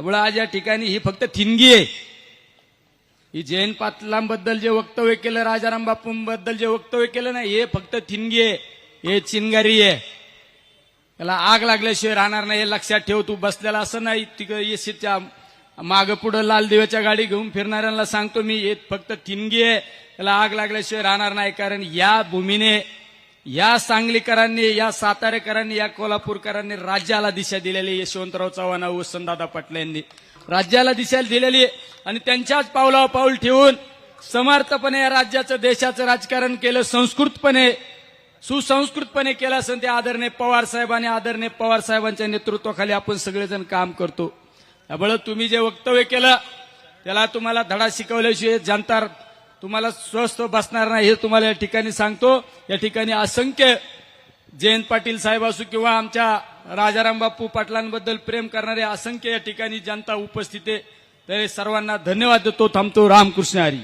त्यामुळे आज या ठिकाणी ही फक्त थिनगी आहे. ही जयंत पाटलांबद्दल जे वक्तव्य केलं राजाराम बापूंबद्दल जे वक्तव्य केलं ना हे फक्त थिनगी आहे. हे चिनगारी आहे. त्याला आग लागल्याशिवाय राहणार नाही हे लक्षात ठेव तू बसलेला असं नाही तिकडे येशीच्या माग पुढं लाल दिव्याच्या गाडी घेऊन फिरणाऱ्यांना सांगतो मी हे फक्त थिनगी आहे. त्याला आग लागल्याशिवाय राहणार नाही कारण या भूमीने या सांगलीकरांनी या सातारेकरांनी या कोल्हापूरकरांनी राज्याला दिशा दिलेली आहे. यशवंतराव चव्हाण वसंतदादा पाटील यांनी राज्याला दिशा दिलेली आहे. आणि त्यांच्याच पावलावर पाऊल ठेवून समर्थपणे या राज्याचं देशाचं राजकारण केलं संस्कृतपणे सुसंस्कृतपणे केलं असं ते आदरणीय पवार साहेबांनी आदरणीय पवार साहेबांच्या नेतृत्वाखाली आपण सगळेजण काम करतो त्यामुळे तुम्ही जे वक्तव्य केलं त्याला तुम्हाला धडा शिकवल्याशिवाय जनता तुम्हाला स्वस्थ बसणार नाही हे तुम्हाला या ठिकाणी सांगतो. या ठिकाणी असंख्य जयंत पाटील साहेब असू किंवा आमच्या राजाराम बापू पाटलांबद्दल प्रेम करणारे असंख्य या ठिकाणी जनता उपस्थित आहे. तर सर्वांना धन्यवाद देतो. थांबतो रामकृष्ण हरी.